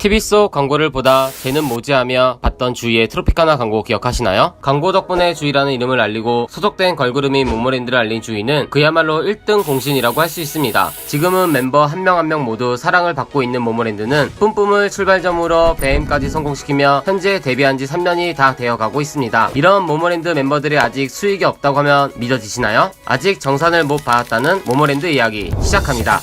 TV 속 광고를 보다 쟤는 뭐지 하며 봤던 주위의 트로피카나 광고 기억하시나요? 광고 덕분에 주위라는 이름을 알리고 소속된 걸그룹인 모모랜드를 알린 주위는 그야말로 1등 공신이라고 할 수 있습니다. 지금은 멤버 한명 한 명 모두 사랑을 받고 있는 모모랜드는 뿜뿜을 출발점으로 배임까지 성공시키며 현재 데뷔한 지 3년이 다 되어가고 있습니다. 이런 모모랜드 멤버들이 아직 수익이 없다고 하면 믿어지시나요? 아직 정산을 못 받았다는 모모랜드 이야기 시작합니다.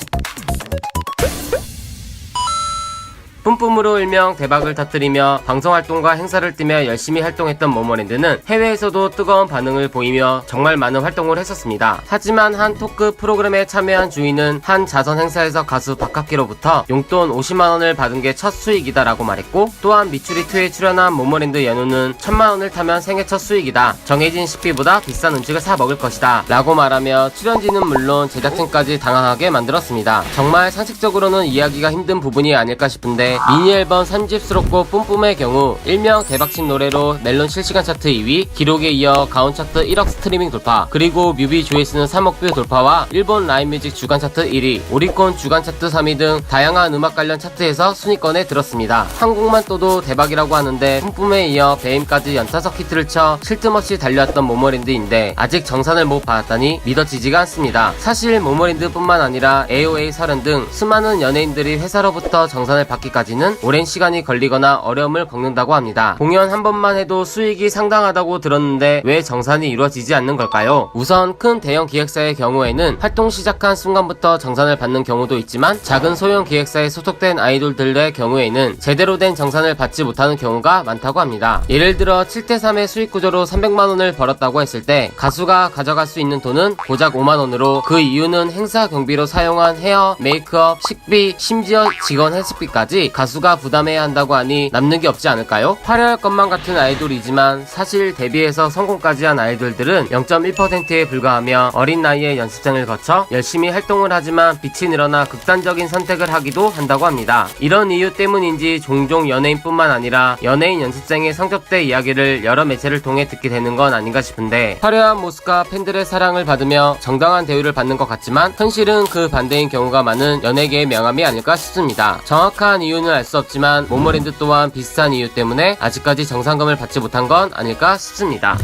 뿜뿜으로 일명 대박을 터뜨리며 방송활동과 행사를 뛰며 열심히 활동했던 모모랜드는 해외에서도 뜨거운 반응을 보이며 정말 많은 활동을 했었습니다. 하지만 한 토크 프로그램에 참여한 주인은 한 자선 행사에서 가수 박학기로부터 용돈 50만원을 받은 게 첫 수익이다 라고 말했고 또한 미추리2에 출연한 모모랜드 연우는 1000만원을 타면 생애 첫 수익이다. 정해진 식비보다 비싼 음식을 사 먹을 것이다. 라고 말하며 출연진은 물론 제작진까지 당황하게 만들었습니다. 정말 상식적으로는 이해하기가 힘든 부분이 아닐까 싶은데 미니 앨범 3집스럽고 뿜뿜의 경우 일명 대박친 노래로 멜론 실시간 차트 2위, 기록에 이어 가온 차트 1억 스트리밍 돌파, 그리고 뮤비 조회수는 3억 뷰 돌파와 일본 라인 뮤직 주간 차트 1위, 오리콘 주간 차트 3위 등 다양한 음악 관련 차트에서 순위권에 들었습니다. 한국만 떠도 대박이라고 하는데 뿜뿜에 이어 배임까지 연타석 히트를 쳐 쉴틈 없이 달려왔던 모모랜드인데 아직 정산을 못 받았다니 믿어지지가 않습니다. 사실 모모랜드뿐만 아니라 AOA 설은 등 수많은 연예인들이 회사로부터 정산을 받기까지 는 오랜 시간이 걸리거나 어려움을 겪는다고 합니다. 공연 한 번만 해도 수익이 상당하다고 들었는데 왜 정산이 이루어지지 않는 걸까요? 우선 큰 대형 기획사의 경우에는 활동 시작한 순간부터 정산을 받는 경우도 있지만 작은 소형 기획사에 소속된 아이돌들의 경우에는 제대로 된 정산을 받지 못하는 경우가 많다고 합니다. 예를 들어 7대3의 수익 구조로 300만원을 벌었다고 했을 때 가수가 가져갈 수 있는 돈은 고작 5만원으로 그 이유는 행사 경비로 사용한 헤어, 메이크업, 식비, 심지어 직원 헬스비까지 가수가 부담해야 한다고 하니 남는 게 없지 않을까요? 화려할 것만 같은 아이돌이지만 사실 데뷔해서 성공까지 한 아이돌들은 0.1%에 불과하며 어린 나이에 연습생을 거쳐 열심히 활동을 하지만 빛이 늘어나 극단적인 선택을 하기도 한다고 합니다. 이런 이유 때문인지 종종 연예인뿐만 아니라 연예인 연습생의 성적대 이야기를 여러 매체를 통해 듣게 되는 건 아닌가 싶은데 화려한 모습과 팬들의 사랑을 받으며 정당한 대우를 받는 것 같지만 현실은 그 반대인 경우가 많은 연예계의 명함이 아닐까 싶습니다. 정확한 이유 는 알 수 없지만 모모랜드 또한 비슷한 이유 때문에 아직까지 정상금을 받지 못한 건 아닐까 싶습니다.